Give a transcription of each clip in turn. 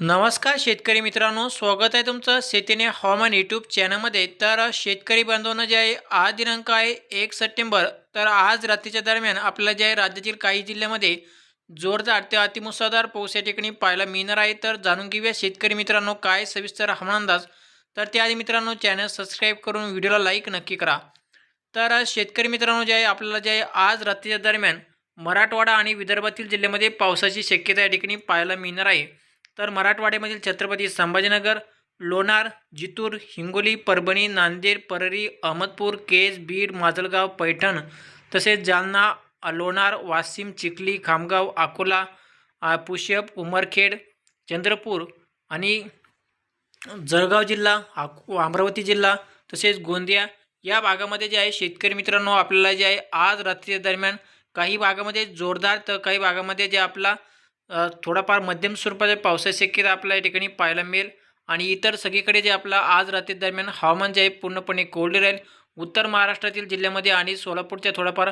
नमस्कार शेतकरी मित्रांनो स्वागत आहे तुमचं शेतीने हवामान यूट्यूब चॅनलमध्ये तर शेतकरी बांधवांना जे आहे आज दिनांक आहे एक सप्टेंबर. तर आज रात्रीच्या दरम्यान आपल्याला जे आहे राज्यातील काही जिल्ह्यामध्ये जोरदार ते अतिमुसळधार पाऊस या ठिकाणी पाहायला मिळणार आहे. तर जाणून घेऊया शेतकरी मित्रांनो काय सविस्तर हवामान अंदाज. तर त्याआधी मित्रांनो चॅनल सबस्क्राईब करून व्हिडिओला लाईक नक्की करा. तर शेतकरी मित्रांनो जे आहे आपल्याला जे आहे आज रात्रीच्या दरम्यान मराठवाडा आणि विदर्भातील जिल्ह्यामध्ये पावसाची शक्यता या ठिकाणी पाहायला मिळणार आहे. तर मराठवाड्यामधील छत्रपती संभाजीनगर लोणार जितूर हिंगोली परभणी नांदेड परळी अहमदपूर केज बीड माजलगाव पैठण तसेच जालना लोणार वाशिम चिखली खामगाव अकोला पुष्यप उमरखेड चंद्रपूर आणि जळगाव जिल्हा अमरावती जिल्हा तसेच गोंदिया या भागामध्ये जे आहे शेतकरी मित्रांनो आपल्याला जे आहे आज रात्रीच्या दरम्यान काही भागामध्ये जोरदार तर काही भागामध्ये जे आपला थोडाफार मध्यम स्वरूपाच्या पावसाची शक्यता आपल्या या ठिकाणी पाहायला मिळेल. आणि इतर सगळीकडे जे आपला आज रात्री दरम्यान हवामान जे आहे पूर्णपणे कोरडे राहील. उत्तर महाराष्ट्रातील जिल्ह्यामध्ये आणि सोलापूरच्या थोडाफार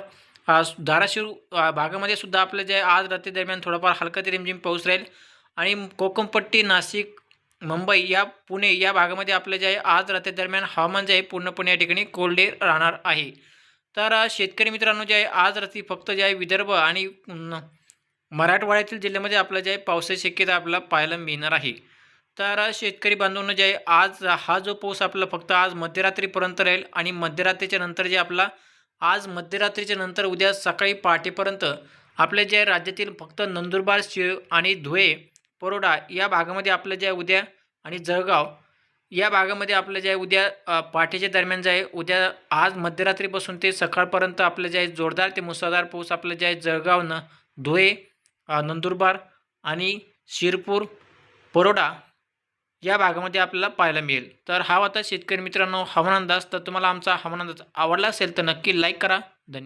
धाराशिव भागामध्ये सुद्धा आपलं जे आहे आज रात्री दरम्यान थोडाफार हलका ते रिमझिम पाऊस राहील. आणि कोकमपट्टी नाशिक मुंबई या पुणे या भागामध्ये आपलं जे आहे आज रात्री दरम्यान हवामान जे आहे पूर्णपणे या ठिकाणी कोरडे राहणार आहे. तर शेतकरी मित्रांनो जे आहे आज रात्री फक्त जे आहे विदर्भ आणि न, मराठवाड्यातील जिल्ह्यामध्ये आपलं जे आहे पावसाची शक्यता आपल्याला पाहायला मिळणार आहे. तर शेतकरी बांधवांनो जे आहे आज हा जो पाऊस आपला फक्त आज मध्यरात्रीपर्यंत राहील आणि मध्यरात्रीच्या नंतर जे आपला आज मध्यरात्रीच्या नंतर उद्या सकाळी पहाटेपर्यंत आपले जे राज्यातील फक्त नंदुरबार शिव आणि धुळे परोडा या भागामध्ये आपलं जे आहे उद्या आणि जळगाव या भागामध्ये आपलं जे आहे उद्या पहाटेच्या दरम्यान जे आहे उद्या आज मध्यरात्रीपासून ते सकाळपर्यंत आपलं जे आहे जोरदार ते मुसळधार पाऊस आपलं जे आहे जळगाव न धुळे नंदुरबार आणि शिरपूर परोडा या भागामध्ये आपल्याला पाहायला मिळेल. तर हा होता शेतकरी मित्रांनो हवामान अंदाज. तर तुम्हाला आमचा हवामान अंदाज आवडला असेल तर नक्की लाईक करा.